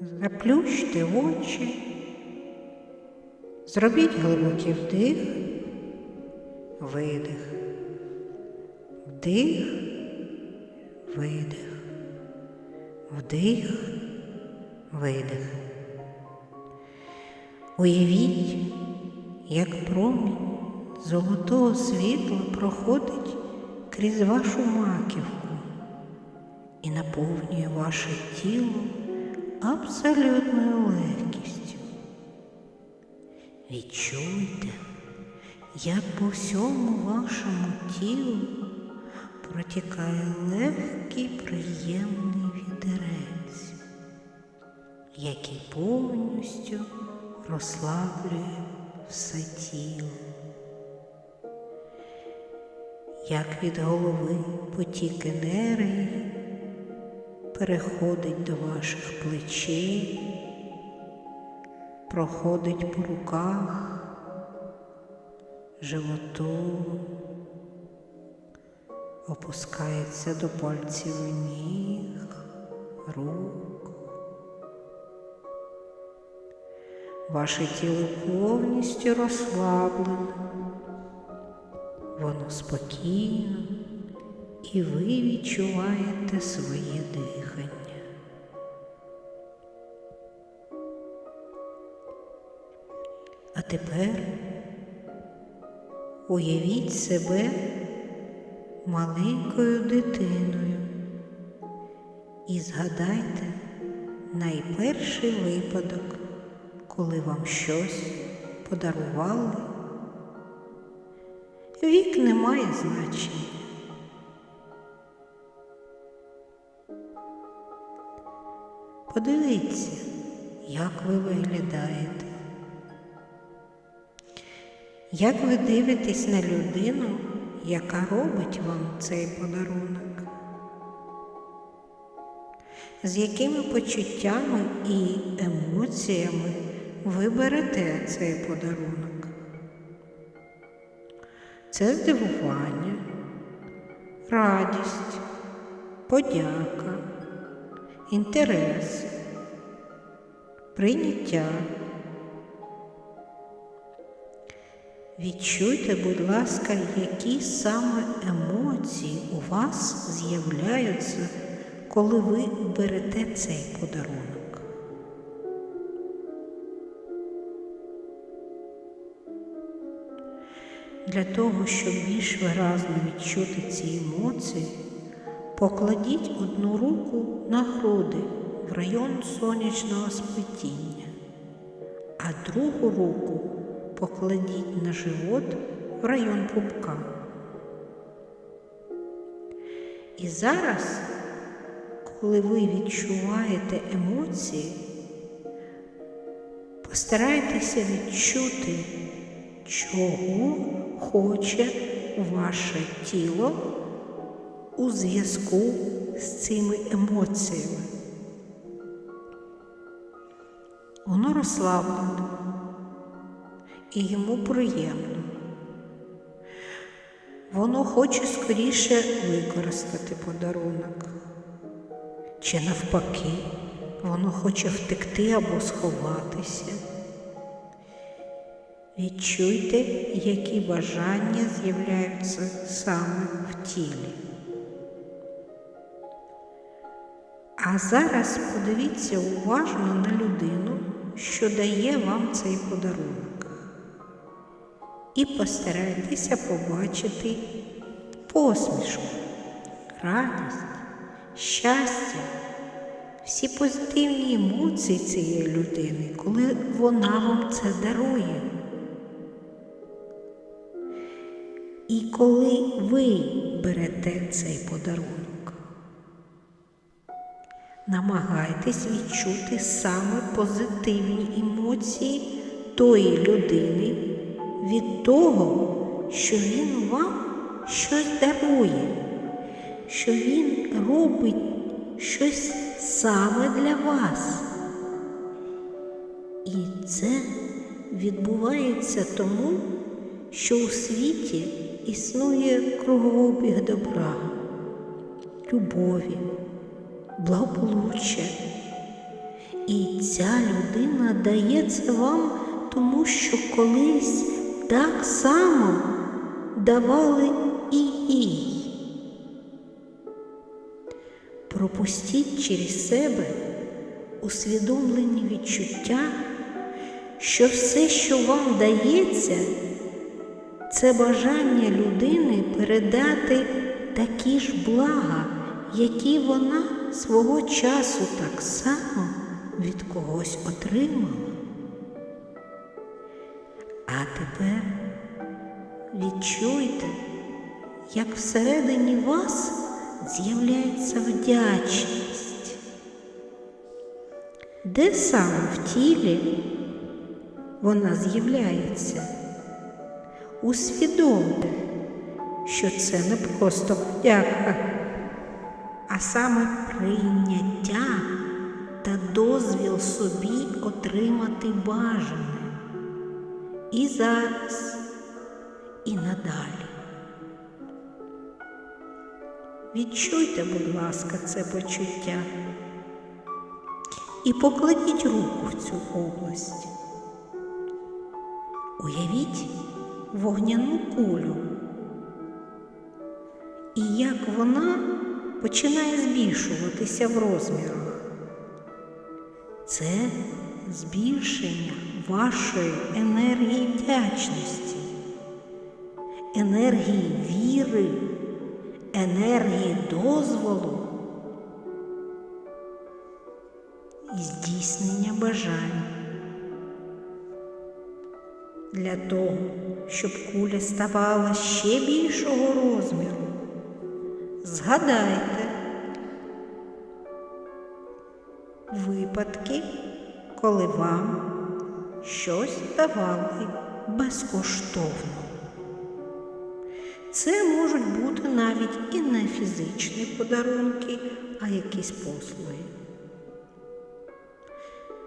Заплющте очі, зробіть глибокий вдих, видих, вдих, видих, вдих, видих. Уявіть, як промінь золотого світла проходить крізь вашу маківку і наповнює ваше тіло абсолютною легкістю. Відчуйте, як по всьому вашому тілу протікає легкий приємний вітерець, який повністю розслаблює все тіло. Як від голови потік енергії переходить до ваших плечей, проходить по руках, животу, опускається до пальців ніг, рук. Ваше тіло повністю розслаблене, воно спокійно і ви відчуваєте своє дихання. А тепер уявіть себе маленькою дитиною і згадайте найперший випадок, коли вам щось подарували. Вік не має значення. Подивіться, як ви виглядаєте. Як ви дивитесь на людину, яка робить вам цей подарунок? З якими почуттями і емоціями ви берете цей подарунок? Це здивування, радість, подяка, інтерес, прийняття. Відчуйте, будь ласка, які саме емоції у вас з'являються, коли ви берете цей подарунок. Для того, щоб більш виразно відчути ці емоції, покладіть одну руку на груди в район сонячного сплетіння, а другу руку покладіть на живот в район пупка. І зараз, коли ви відчуваєте емоції, постарайтеся відчути, чого хоче ваше тіло у зв'язку з цими емоціями. Воно розслаблене і йому приємно. Воно хоче скоріше використати подарунок. Чи навпаки, воно хоче втекти або сховатися. Відчуйте, які бажання з'являються саме в тілі. А зараз подивіться уважно на людину, що дає вам цей подарунок. І постарайтеся побачити посмішку, радість, щастя, всі позитивні емоції цієї людини, коли вона вам це дарує. І коли ви берете цей подарунок, намагайтесь відчути саме позитивні емоції тої людини від того, що він вам щось дарує, що він робить щось саме для вас. І це відбувається тому, що у світі існує кругообіг добра, любові, благополуччя. І ця людина дає це вам, тому що колись так само давали і їй. Пропустіть через себе усвідомлені відчуття, що все, що вам дається, це бажання людини передати такі ж блага, які вона свого часу так само від когось отримала. А тепер відчуйте, як всередині вас з'являється вдячність. Де саме в тілі вона з'являється? Усвідомте, що це не просто подяка, а саме прийняття та дозвіл собі отримати бажане і зараз, і надалі. Відчуйте, будь ласка, це почуття і покладіть руку в цю область. Уявіть вогняну кулю і як вона починає збільшуватися в розмірах. Це збільшення вашої енергії вдячності, енергії віри, енергії дозволу і здійснення бажань. Для того, щоб куля ставала ще більшого розміру, згадайте випадки, коли вам щось давали безкоштовно. Це можуть бути навіть і не фізичні подарунки, а якісь послуги.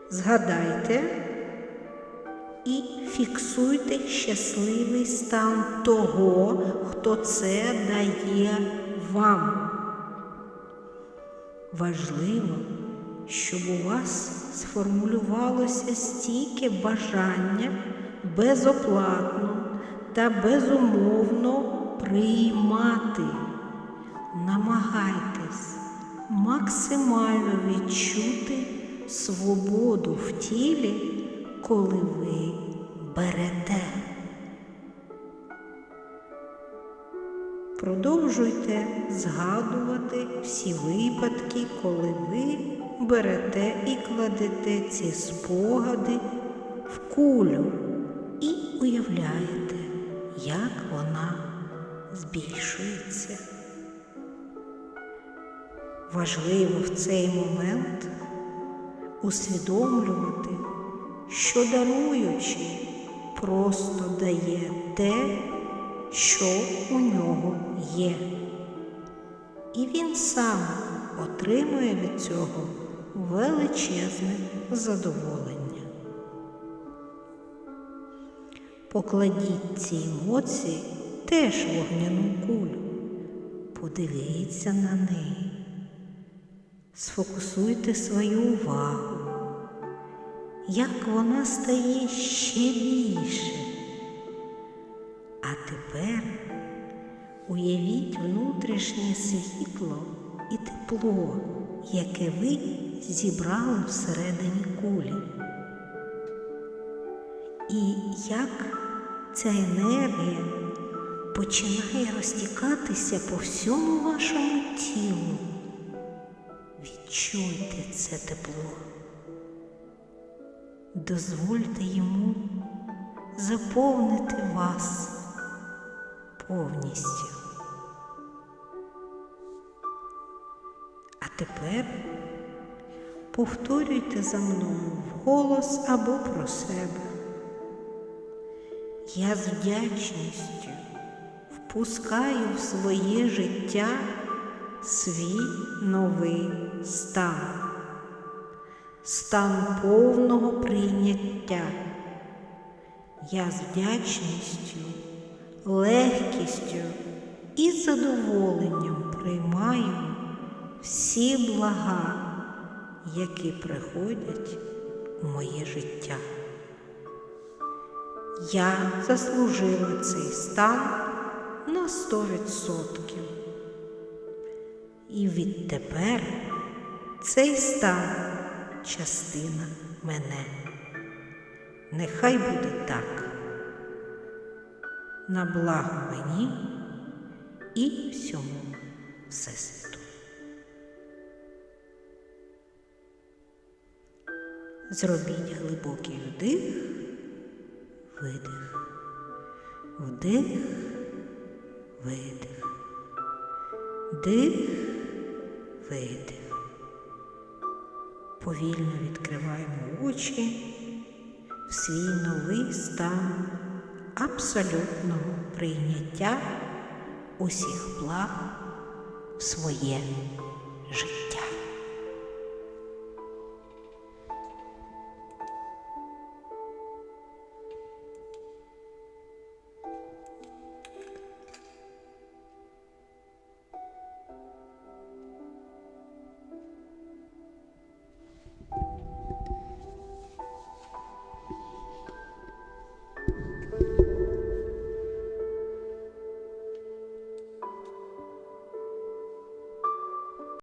Згадайте і фіксуйте щасливий стан того, хто це дає вам. Важливо, щоб у вас сформулювалося стільки бажання безоплатно та безумовно приймати. Намагайтесь максимально відчути свободу в тілі, коли ви берете. Продовжуйте згадувати всі випадки, коли ви берете і кладете ці спогади в кулю і уявляєте, як вона збільшується. Важливо в цей момент усвідомлювати, що даруючи просто дає те, що у нього є. І він сам отримує від цього величезне задоволення. Покладіть ці емоції теж вогняну кулю, подивіться на неї, сфокусуйте свою увагу, як вона стає ще більше. Тепер уявіть внутрішнє світло і тепло, яке ви зібрали всередині кулі. І як ця енергія починає розтікатися по всьому вашому тілу. Відчуйте це тепло. Дозвольте йому заповнити вас повністю. А тепер повторюйте за мною вголос або про себе. Я з вдячністю впускаю в своє життя свій новий стан, стан повного прийняття. Я з вдячністю, легкістю і задоволенням приймаю всі блага, які приходять у моє життя. Я заслужила цей стан на сто відсотків. І відтепер цей стан частина мене. Нехай буде так. На благо мені і всьому Всесвіту. Зробіть глибокий вдих, видих, вдих, видих, дих, видих. Повільно відкриваємо очі в свій новий стан абсолютного прийняття усіх благ в своє життя.